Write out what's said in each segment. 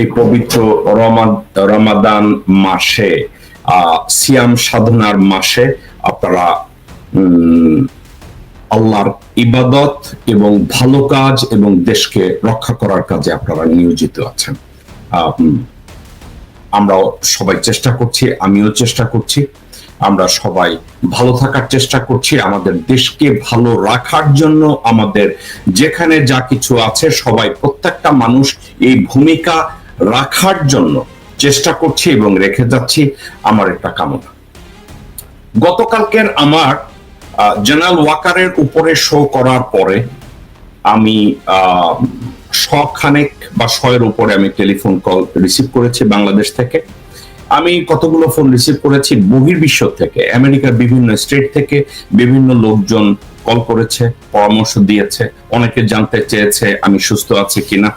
এই পবিত্র রমাদান মাসে সিয়াম সাধনার মাসে আপনারা আল্লাহর ইবাদত এবং ভালো কাজ এবং দেশকে রক্ষা করার কাজে আপনারা নিয়োজিত আছেন। আমরাও সবাই চেষ্টা করছি, আমিও চেষ্টা করছি। আমরা সবাই ভালো থাকার চেষ্টা করছি, আমাদের দেশকে ভালো রাখার জন্য আমাদের যেখানে যা কিছু আছে সবাই প্রত্যেকটা মানুষ এই ভূমিকা রাখার জন্য চেষ্টা করছি এবং রেখে যাচ্ছি আমার একটা কামনা। গতকালকের আমার জেনারেল ওয়াকারের উপরে শো করার পরে আমি শখানেক বা শয়ের উপরে আমি টেলিফোন কল রিসিভ করেছি বাংলাদেশ থেকে। আমি কতগুলো ফোন রিসিভ করেছি বহির্বিশ্ব থেকে, আমেরিকার বিভিন্ন স্টেট থেকে বিভিন্ন লোকজন কল করেছে, পরামর্শ দিয়েছে, অনেকে জানতে চেয়েছে আমি সুস্থ আছি কিনা।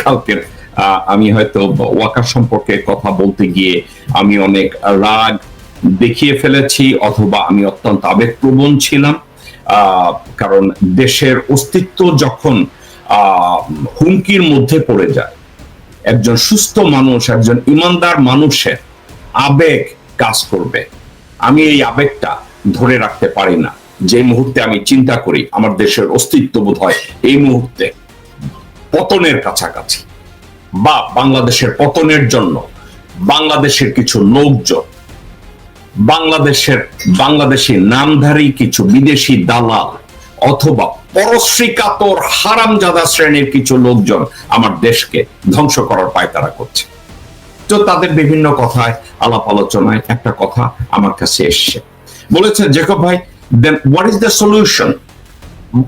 কালকের আমি হয়তো ওয়াকার সম্পর্কে কথা বলতে গিয়ে আমি অনেক রাগ দেখিয়ে ফেলেছি অথবা আমি অত্যন্ত আবেগপ্রবণ ছিলাম। কারণ দেশের অস্তিত্ব যখন হুমকির মধ্যে পড়ে যায়, একজন সুস্থ মানুষ, একজন ইমানদার মানুষের আবেগ কাজ করবে। আমি এই আবেগটা ধরে রাখতে পারি না। যে মুহূর্তে আমি চিন্তা করি, আমার দেশের অস্তিত্ব বোধ হয় এই মুহূর্তে পতনের কাছাকাছি। বা বাংলাদেশের পতনের জন্য, বাংলাদেশের কিছু লোকজন, বাংলাদেশের বাংলাদেশি নামধারী কিছু বিদেশি দালাল অথবা পরশ্রীকাতর হারামজাদা শ্রেণির কিছু লোকজন আমার দেশকে ধ্বংস করার পায়তারা করছে। তো তাদের বিভিন্ন কথায়, আলাপ আলোচনায় একটা কথা আমার কাছে এসছে। বলেছেন, জেকব ভাই then what is the solution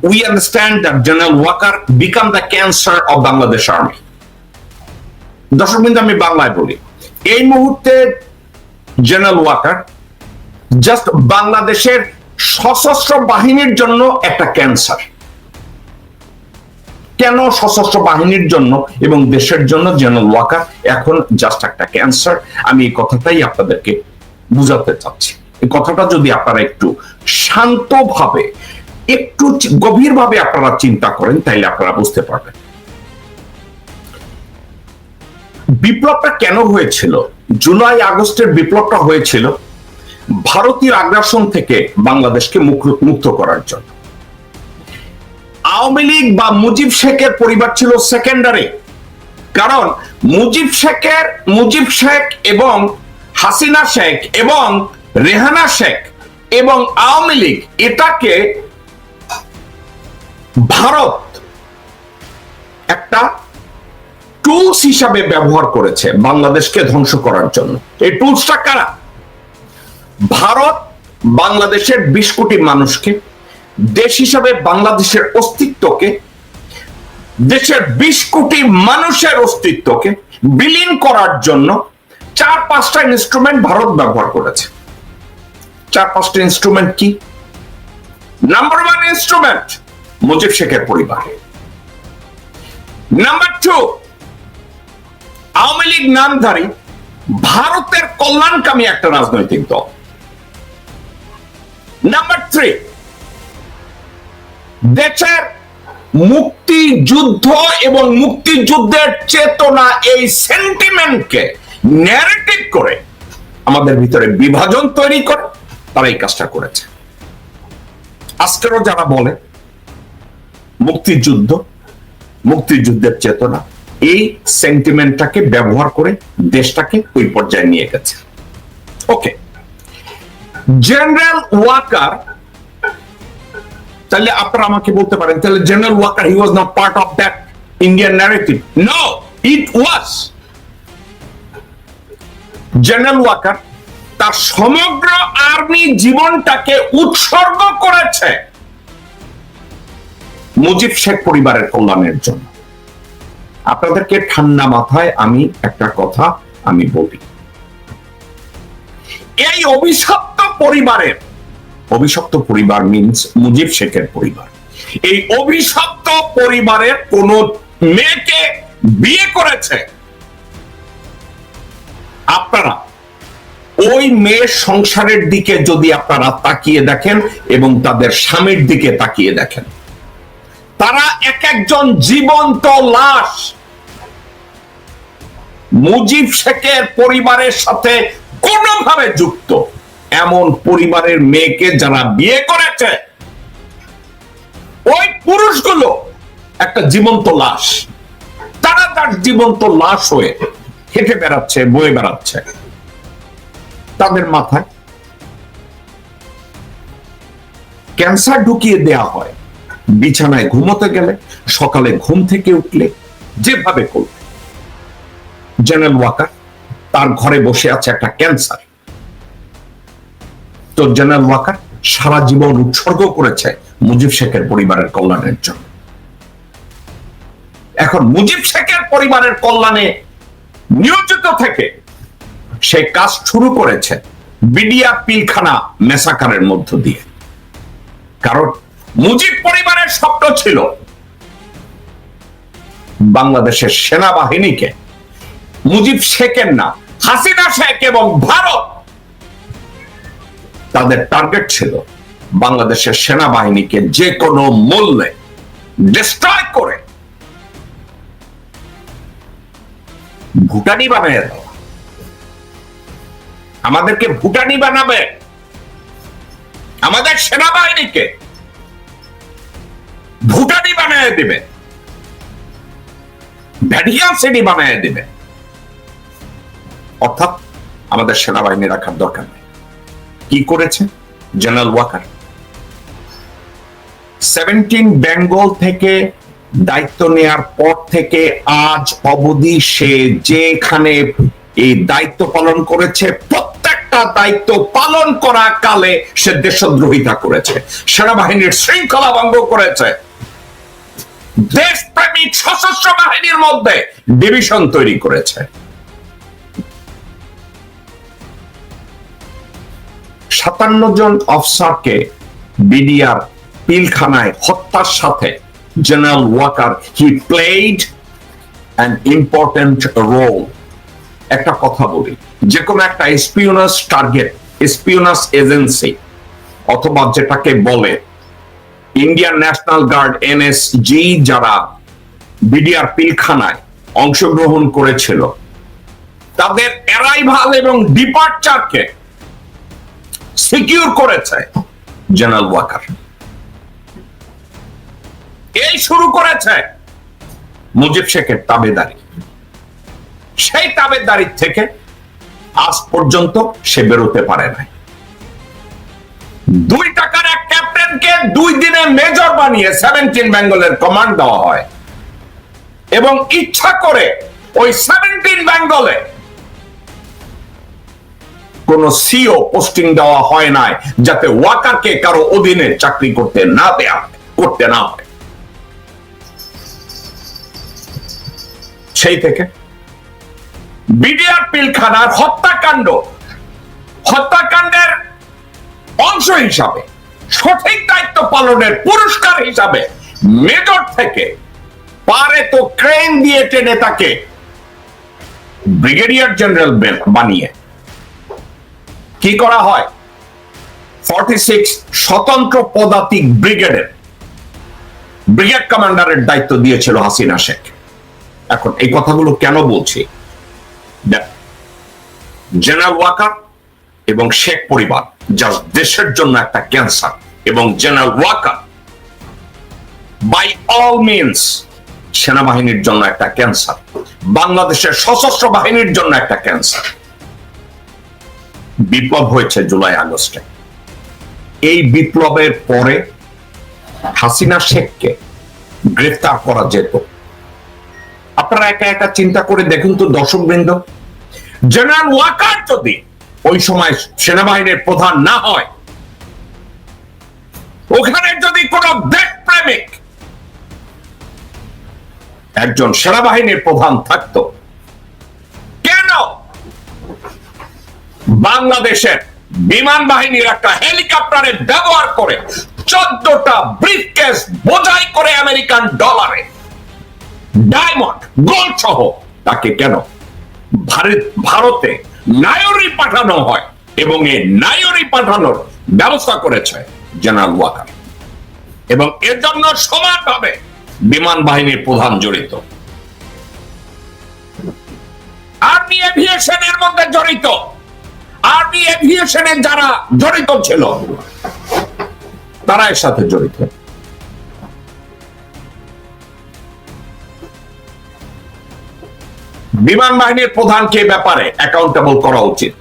we understand that general Waker become the cancer of Bangladesh army দর্শক বিন্দু, আমি বাংলায় বলি। এই মুহূর্তে জেনারেল ওয়াকার জাস্ট বাংলাদেশের সশস্ত্র বাহিনীর জন্য একটা ক্যান্সার কেন সশস্ত্র বাহিনীর জন্য এবং দেশের জন্য জেনারেল ওয়াকার এখন জাস্ট একটা ক্যান্সার আমি এই কথাটাই আপনাদেরকে বুঝাতে চাচ্ছি। এই কথাটা যদি আপনারা একটু শান্তভাবে, একটু গভীরভাবে আপনারা চিন্তা করেন, তাইলে আপনারা বুঝতে পারবেন। বিপ্লবটা কেন হয়েছিল? জুলাই, আগস্টের বিপ্লবটা হয়েছিল ভারতীয় আগ্রাসন থেকে বাংলাদেশকে মুক্ত- করার জন্য। আওয়ামী লীগ বা মুজিব শেখের পরিবার ছিল সেকেন্ডারি কারণ মুজিব শেখের, মুজিব শেখ এবং হাসিনা শেখ এবং রেহানা শেখ এবং আওয়ামী লীগ এটাকে ভারত একটা টুলস হিসাবে ব্যবহার করেছে বাংলাদেশকে ধ্বংস করার জন্য। এই টুলসটা কারা? ভারত বাংলাদেশের বিশ কোটি মানুষকে, দেশ হিসাবে বাংলাদেশের অস্তিত্বকে, দেশের বিশ কোটি মানুষের অস্তিত্বকে বিলীন করার জন্য চার পাঁচটা ইনস্ট্রুমেন্ট ভারত ব্যবহার করেছে। চার পাঁচটা ইনস্ট্রুমেন্ট কি? নাম্বার ওয়ান ইনস্ট্রুমেন্ট মুজিব শেখের পরিবার। নাম্বার টু আওয়ামী লীগ নামধারী ভারতের কল্যাণকামী একটা রাজনৈতিক দল। নাম্বার থ্রি দেশের মুক্তিযুদ্ধ এবং মুক্তিযুদ্ধের চেতনা এই সেন্টিমেন্টকে ন্যারেটিভ করে আমাদের ভিতরে বিভাজন তৈরি করে তারা এই কাজটা করেছে। আজকেরও যারা বলে, মুক্তিযুদ্ধ, মুক্তিযুদ্ধের চেতনা এই সেন্টিমেন্টটাকে ব্যবহার করে দেশটাকে ওই পর্যায়ে নিয়ে গেছে। ওকে জেনারেল ওয়াকার তাহলে আপনারা আমাকে বলতে পারেন, তাহলে general Waker he was not part of that Indian narrative no it was general Waker তার সমগ্র আর্মি জীবনটাকে উৎসর্গ করেছে মুজিব শেখ পরিবারের কল্যাণের জন্য। আপনাদেরকে ঠান্ডা মাথায় আমি একটা কথা আমি বলি। এই অভিশপ্ত পরিবারের, অভিশপ্ত পরিবার মিনস মুজিব শেখের পরিবার। এই অভিশপ্ত পরিবারের কোন মেয়েকে বিয়ে করেছে? আপনারা ওই মেয়ের সংসারের দিকে যদি আপনারা তাকিয়ে দেখেন এবং তাদের স্বামীর দিকে তাকিয়ে দেখেন, তারা এক একজন জীবন্ত লাশ মুজিব শেখের পরিবারের সাথে কোনোভাবে যুক্ত। এমন পরিবারের মেয়েকে যারা বিয়ে করেছে, ওই পুরুষগুলো একটা জীবন্ত লাশ। তারা তার জীবন্ত লাশ হয়ে হেঁটে বেড়াচ্ছে, বয়ে বেড়াচ্ছে। তাদের মাথায় ক্যান্সার ঢুকিয়ে দেয়া হয়। বিছানায় ঘুমোতে গেলে, সকালে ঘুম থেকে উঠলে যেভাবে করবে জেনারেল ওয়াকার, তার ঘরে বসে আছে একটা ক্যান্সার। তো জেনারেল ওয়াকার সারা জীবন উৎসর্গ করেছে মুজিব শেখের পরিবারের কল্যাণের জন্য। এখন মুজিব শেখের পরিবারের কল্যাণে নিয়োজিত থেকে সে কাজ শুরু করেছে বিডিয়া পিলখানা মেসাকারের মধ্য দিয়ে। কারণ মুজিব পরিবারের স্বপ্ন ছিল বাংলাদেশের সেনাবাহিনীকে মুজিব শেখের না হাসিনা শেখ এবং ভারত। তাদের টার্গেট ছিল বাংলাদেশের সেনাবাহিনীকে যে কোনো মূল্যে ডিস্ট্রয় করে। ভুটানি বানিয়ে দেওয়া। আমাদেরকে ভুটানি বানাবে। আমাদের সেনাবাহিনীকে ভুটানি বানিয়ে দিবে। ভ্যাটিকান সিটি বানিয়ে দিবে। অর্থাৎ আমাদের সেনাবাহিনী রাখার দরকার নেই। কি করেছে? জেনারেল ওয়াকার সেভেন্টিন বেঙ্গল থেকে দায়িত্ব নেয়ার পর থেকে আজ অবধি সে যেখানে এই দায়িত্ব পালন করেছে, প্রত্যেকটা দায়িত্ব পালন করা কালে সে দেশদ্রোহিতা করেছে, সেনাবাহিনীর শৃঙ্খলা ভঙ্গ করেছে। দেশপ্রেমিক সশস্ত্র বাহিনীর মধ্যে ডিভিশন তৈরি করেছে। সাতান্ন জন অফিসারকে বিডিআর পিলখানায় হত্যার সাথে general Waker he played an important role একটা কথা বলি, যে কোনো একটা স্পিওনাস টার্গেট স্পিওনাস এজেন্সি অথবা যেটাকে বলে ইন্ডিয়ান ন্যাশনাল গার্ড এনএসজি যারা বিডিআর পিলখানায় অংশগ্রহণ করেছিল, তাদের অ্যারাইভাল এবং ডিপার্চারকে সিকিউর করেছে জেনারেল ওয়াকার। এই শুরু করেছে মুজিব শেখের তাবেদারি। সেই তাবেদারির থেকে আজ পর্যন্ত সে বেরোতে পারে নাই। দুই টাকার এক ক্যাপ্টেনকে দুই দিনে মেজর বানিয়ে সেভেন্টিন বেঙ্গলের কমান্ড দেওয়া হয়। এবং ইচ্ছা করে ওই সেভেন্টিন বেঙ্গলে কোন সিও পোস্টিং দেওয়া হয় নাই যাতে ওয়াকারকে কারও অধীনে চাকরি করতে না দেয়া করতে না হয়। সেই থেকে বিডিআর পিলখানার হত্যাকাণ্ড, হত্যাকাণ্ডের অংশ হিসাবে, সঠিক দায়িত্ব পালনের পুরস্কার হিসাবে মেজর থেকে পারে তো ক্রেন দিয়ে টেনে তাকে ব্রিগেডিয়ার জেনারেল বানিয়ে। কি করা হয়? ফর্টি সিক্স স্বতন্ত্র পদাতিক ব্রিগেডের, ব্রিগেড কমান্ডারের দায়িত্ব দিয়েছিল হাসিনা শেখ। এখন এই কথাগুলো কেন বলছি? জেনারেল ওয়াকার এবং শেখ পরিবার যা দেশের জন্য একটা ক্যান্সার এবং general Waker by all means সেনাবাহিনীর জন্য একটা ক্যান্সার বাংলাদেশের সশস্ত্র বাহিনীর জন্য একটা ক্যান্সার বিপ্লব হয়েছে জুলাই আগস্টে। এই বিপ্লবের পরে হাসিনা শেখকে গ্রেফতার করা যেত। আপনারা একা একা চিন্তা করে দেখুন তো দর্শক বৃন্দ জেনারেল ওয়াকার যদি ওই সময় সেনাবাহিনীর প্রধান না হয়, ওখানে যদি কোন দেশপ্রেমিক একজন সেনাবাহিনীর প্রধান থাকতো বাংলাদেশের বিমান বাহিনীর একটা হেলিকপ্টারে ব্যবহার করে চোদ্দটা ব্রিফকেস বোঝাই করে আমেরিকান ডলারে। ডায়মন্ড, গোল্ড সহ। তাকে কেন? ভারত নায়রি পাঠানো হয় এবং এই নায়রি পাঠানোর ব্যবস্থা করেছে জেনারেল ওয়াকার। এবং এর জন্য সমানভাবে বিমান বাহিনীর প্রধান জড়িত। আর্মি এভিয়েশনের মধ্যে জড়িত। আর্মি এভিয়েশনে যারা জড়িত ছিল, তারা এর সাথে জড়িত। বিমান বাহিনীর প্রধানকে ব্যাপারে অ্যাকাউন্টেবল করা উচিত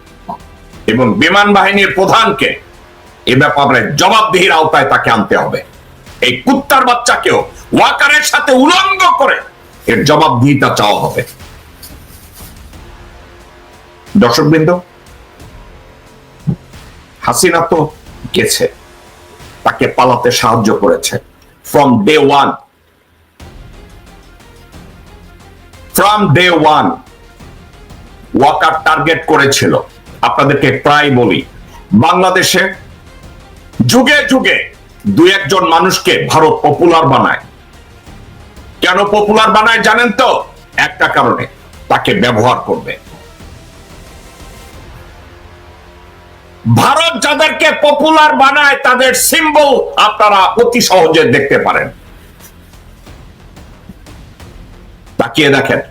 এবং বিমান বাহিনীর প্রধানকে এ ব্যাপারে জবাবদিহির আওতায় তাকে আনতে হবে। এই কুত্তার বাচ্চাকেও ওয়াকারের সাথে উলঙ্গ করে এর জবাবদিহিতা চাওয়া হবে। দর্শকবৃন্দ হাসিনা তো গেছে, তাকে পালাতে সাহায্য করেছে from day one from day one Waker target করেছিল। আপনাদেরকে প্রায় বলি, বাংলাদেশে যুগে যুগে দু একজন মানুষকে ভারত পপুলার বানায়। কেন পপুলার বানায় জানেন তো? একটা কারণে, তাকে ব্যবহার করবে। ভারত যাদেরকে পপুলার বানায়, তাদের সিম্বল আপনারা অতি সহজে দেখতে পারেন। তাকিয়ে দেখেন।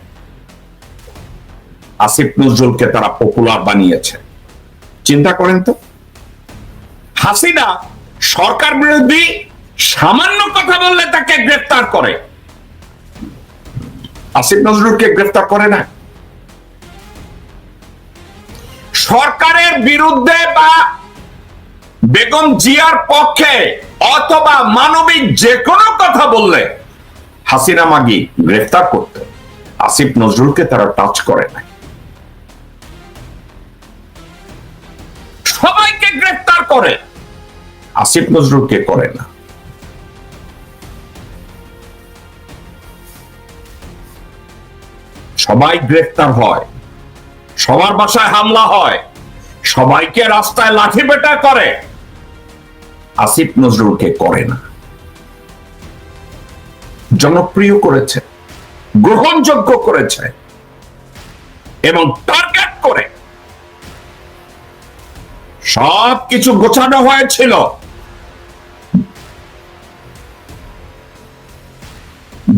আসিফ নজরুলকে তারা পপুলার বানিয়েছে। চিন্তা করেন তো। হাসিনা সরকার বিরোধী সামান্য কথা বললে তাকে গ্রেফতার করে। আসিফ নজরুলকে গ্রেফতার করে না? সরকারের বিরুদ্ধে বা বেগম জিয়ার পক্ষে অথবা মানবিক যে কোনো কথা বললে হাসিনা মাগি গ্রেফতার করতে। আসিফ নজরুলকে তারা টাচ করে না সবাইকে গ্রেফতার করে, আসিফ নজরুলকে করে না। সবাই গ্রেফতার হয়। সবার বাসায় হামলা হয়। সবাইকে রাস্তায় লাঠি পেটা করে। আসিফ নজরুলকে করে না। জনপ্রিয় করেছে, গ্রহণযোগ্য করেছে, এবং টার্গেট করে। সব কিছু গোছানো হয়েছিল।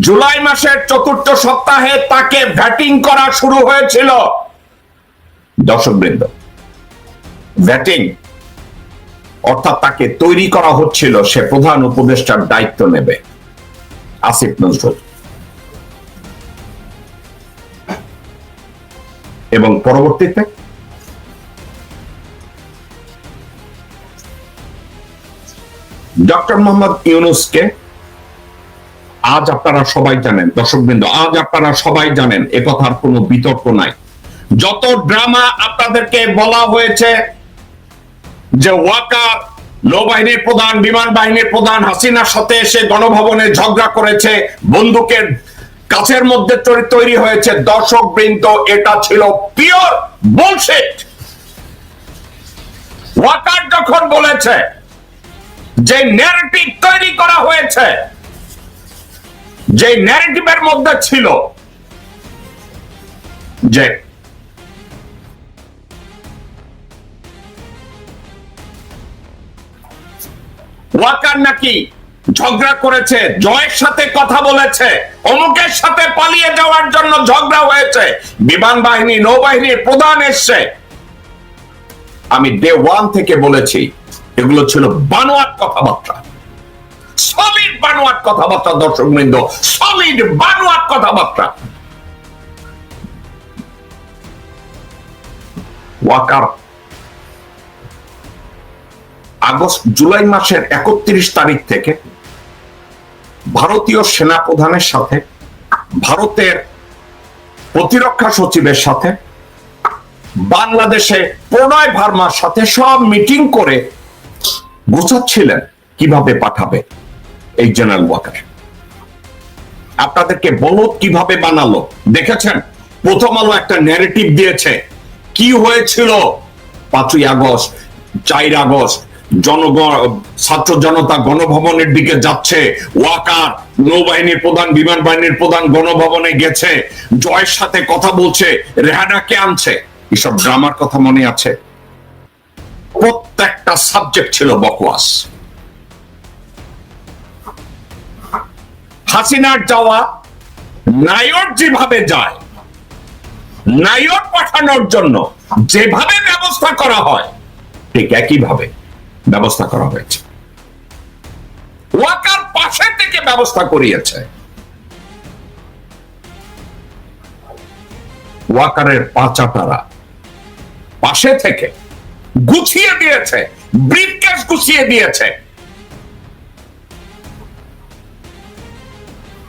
জুলাই মাসের চতুর্থ সপ্তাহে তাকে ব্যাটিং করা শুরু হয়েছিল। দর্শকবৃন্দ ব্যাটিং অর্থাৎ তাকে তৈরি করা হচ্ছিল, সে প্রধান উপদেষ্টার দায়িত্ব নেবে। আসিফ নজরুল। এবং পরবর্তীতে ডক্টর মোহাম্মদ ইউনুসকে আজ আপনারা সবাই জানেন, দর্শকবৃন্দ, আজ আপনারা সবাই জানেন, এ কথার কোনো বিতর্ক নাই। যত ড্রামা আপনাদেরকে বলা হয়েছে যে ওয়াকার নৌবাহিনীর প্রধান, বিমান বাহিনীর প্রধান হাসিনার সাথে এসে গণভবনে ঝগড়া করেছে, বন্দুকের কাছের মধ্যে তৈরি হয়েছে দর্শক বৃন্দ, এটা ছিল পিওর বুলশিট ওয়াকার যখন বলেছে যে ন্যারেটিভ তৈরি করা হয়েছে, যে ন্যারেটিভের মধ্যে ছিল যে ওয়াকার নাকি ঝগড়া করেছে, জয়ের সাথে কথা বলেছে, অমুকের সাথে পালিয়ে যাওয়ার জন্য ঝগড়া হয়েছে, বিমান বাহিনী, নৌবাহিনীর প্রধান এসছে। আমি ডে ওয়ান থেকে বলেছি, এগুলো ছিল বানোয়াট কথাবার্তা। সলিড বানোয়াট কথাবার্তা দর্শক বৃন্দ সলিড বানোয়াট কথাবার্তা। ওয়াকার আগস্ট, জুলাই মাসের একত্রিশ তারিখ থেকে ভারতীয় সেনা প্রধানের সাথে, ভারতের প্রতিরক্ষা সচিবের সাথে, বাংলাদেশে প্রণয় ভার্মার সাথে সব মিটিং করে গোছাচ্ছিলেন কীভাবে পাঠাবে এই জেনারেল ওয়াকার। আপনাদেরকে বলদ কীভাবে বানালো। দেখেছেন? প্রথম আলো একটা ন্যারেটিভ দিয়েছে। কি হয়েছিল? পাঁচই আগস্ট, চার আগস্ট জনগণ, ছাত্র জনতা গণভবনের দিকে যাচ্ছে। ওয়াকার নৌবাহিনীর প্রধান বিমান বাহিনীর প্রধান গণভবনে গেছে। জয়ের সাথে কথা বলছে, রেহানাকে আনছে। এসব ড্রামার কথা মনে আছে। প্রত্যেকটা সাবজেক্ট ছিল বকওয়াস। হাসিনার যাওয়া নায়ক যেভাবে যায় নায়ক পাঠানোর জন্য যেভাবে ব্যবস্থা করা হয়, ঠিক একইভাবে ব্যবস্থা করা হয়েছে। ওয়াকার পাশে থেকে ব্যবস্থা করিয়েছে। ওয়াকারের পাচাটারা পাশে থেকে গুছিয়ে দিয়েছে, ব্রিফকেস গুছিয়ে দিয়েছে।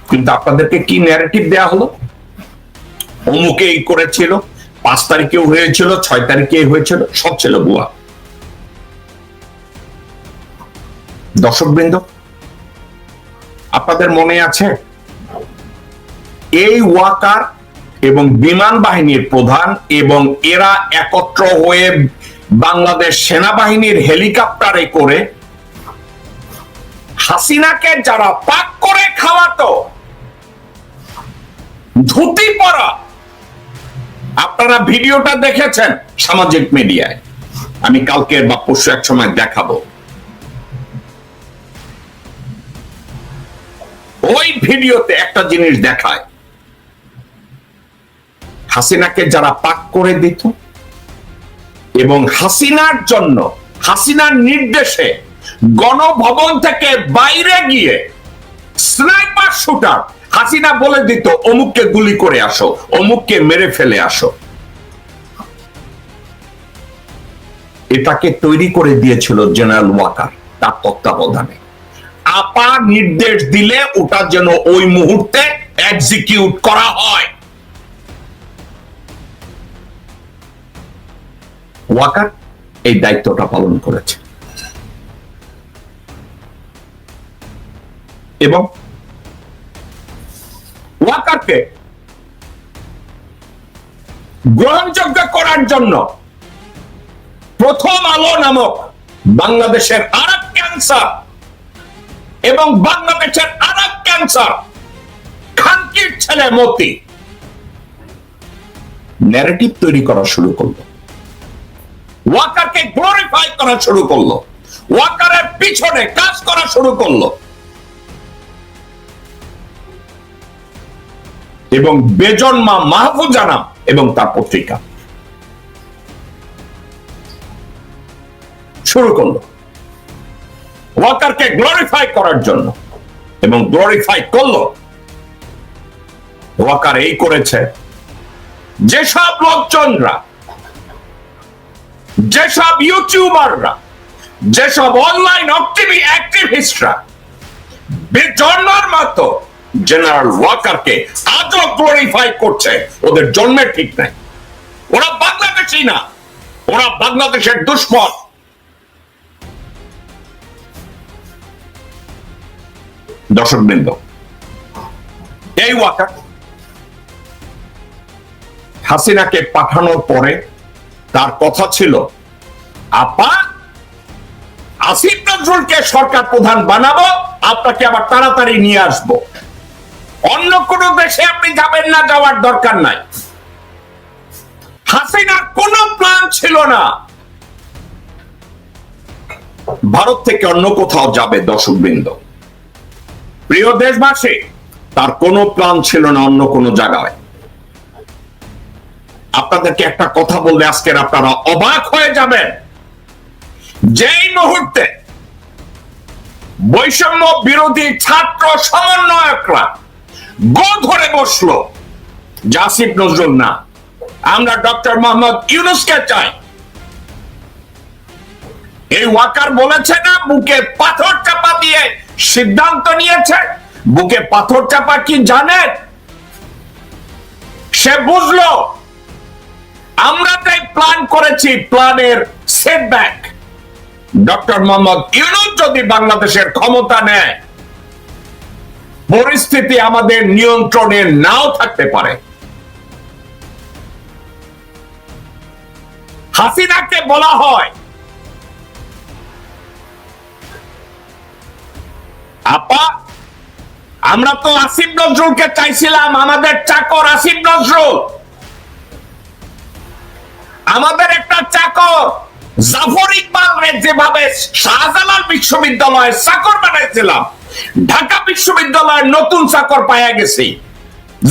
কিন্তু আপনাদেরকে কি ন্যারেটিভ দেয়া হলো? অমুকে এই করেছিল, পাঁচ তারিখেও হয়েছিল, ছয় তারিখে হয়েছিল, সব ছিল বুয়া দর্শকবৃন্দ, আপনাদের মনে আছে? এই ওয়াকার এবং বিমান বাহিনীর প্রধান এবং এরা একত্র হয়ে বাংলাদেশ সেনাবাহিনীর হেলিকপ্টারে করে হাসিনাকে যারা পাক করে খাওয়াতো, ধুতি পরা, আপনারা ভিডিওটা দেখেছেন সামাজিক মিডিয়ায়। আমি কালকে বা পরশু এক সময় দেখাবো। ওই ভিডিওতে একটা জিনিস দেখায়। হাসিনাকে যারা পাক করে দিত এবং হাসিনার জন্য, হাসিনার নির্দেশে গণভবন থেকে বাইরে গিয়ে স্নাইপার শুটার হাসিনা বলে দিত, অমুককে গুলি করে আসো, অমুককে মেরে ফেলে আসো। এটাকে তৈরি করে দিয়েছিল জেনারেল ওয়াকার, তার তত্ত্বাবধানে। আপা নির্দেশ দিলে ওটা যেন ওই মুহূর্তে এক্সিকিউট করা হয়। ওয়াকার এই দায়িত্বটা পালন করেছে। এবং ওয়াকারকে গ্রহণযোগ্য করার জন্য প্রথম আলো নামক বাংলাদেশের আর ক্যান্সার এবং বাংলাদেশের আর ক্যান্সার খানকির ছেলে মতি। ন্যারেটিভ তৈরি করা শুরু করল। ওয়াকারকে গ্লোরিফাই করা শুরু করল। ওয়াকারের পিছনে কাজ করা শুরু করল। এবং বেজন্মা মাহফুজানা এবং তার পত্রিকা। শুরু করল। ওয়াকারকে গ্লোরিফাই করার জন্য। এবং গ্লোরিফাই করল। ওয়াকার এই করেছে, যেসব লোকজনরা, যেসব ইউটিউবাররা, যেসব অনলাইন অ্যাক্টিভিস্টরা জন্মার মতো জেনারেল ওয়াকারকে আজও গ্লোরিফাই করছে, ওদের জন্মের ঠিক নাই। ওরা বাংলাদেশি না, ওরা বাংলাদেশের দুশ্মন। দর্শক বৃন্দ এই ওয়াকার হাসিনাকে পাঠানোর পরে তার কথা ছিল, আপা, আসিফ নজরুলকে সরকার প্রধান বানাবো, আপনাকে আবার তাড়াতাড়ি নিয়ে আসব। অন্য কোন দেশে আপনি যাবেন না, যাওয়ার দরকার নাই। হাসিনার কোন প্ল্যান ছিল না। ভারত থেকে অন্য কোথাও যাবে দর্শক বৃন্দ প্রিয় দেশবাসী, তার কোনো প্ল্যান ছিল না অন্য কোনো জায়গায়। আপনাদেরকে একটা কথা বললে আজকের আপনারা অবাক হয়ে যাবেন। যেই মুহূর্তে বৈষম্য বিরোধী ছাত্র সমন্বয়করা গো ধরে বসল, জাসিফ নজরুল না, আমরা ডক্টর মোহাম্মদ ইউনুসকে চাই। এই ওয়াকার বলেছে না, বুকে পাথর চাপা দিয়ে সিদ্ধান্ত নিয়েছে। বুকে পাথর চাপা কি জানেন সে বুঝলো, আমরা তাই প্ল্যান করেছি প্ল্যানের সেটব্যাক ডক্টর মোহাম্মদ ইউনুস যদি বাংলাদেশের ক্ষমতা নেয়, পরিস্থিতি আমাদের নিয়ন্ত্রণে নাও থাকতে পারে। হাসিনাকে বলা হয় আপা আমরা তো আসিফ নজরুলকে চাইছিলাম, আমাদের চাকর আসিফ নজরুল। আমাদের একটা চাকর, জাফর ইকবাল যেভাবে শাহজালাল বিশ্ববিদ্যালয়ে চাকর বানাইছিলাম, ঢাকা বিশ্ববিদ্যালয়ের নতুন চাকর পাওয়া গেছি,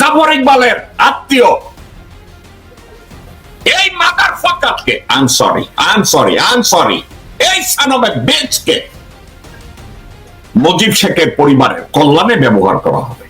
জাফর ইকবালের আত্মীয়। এই mother ফাকারকে I am sorry I am sorry I am sorry এই সানবে বেচকে মুজিব শেখের পরিবারের কল্যাণে ব্যবহার করা হবে।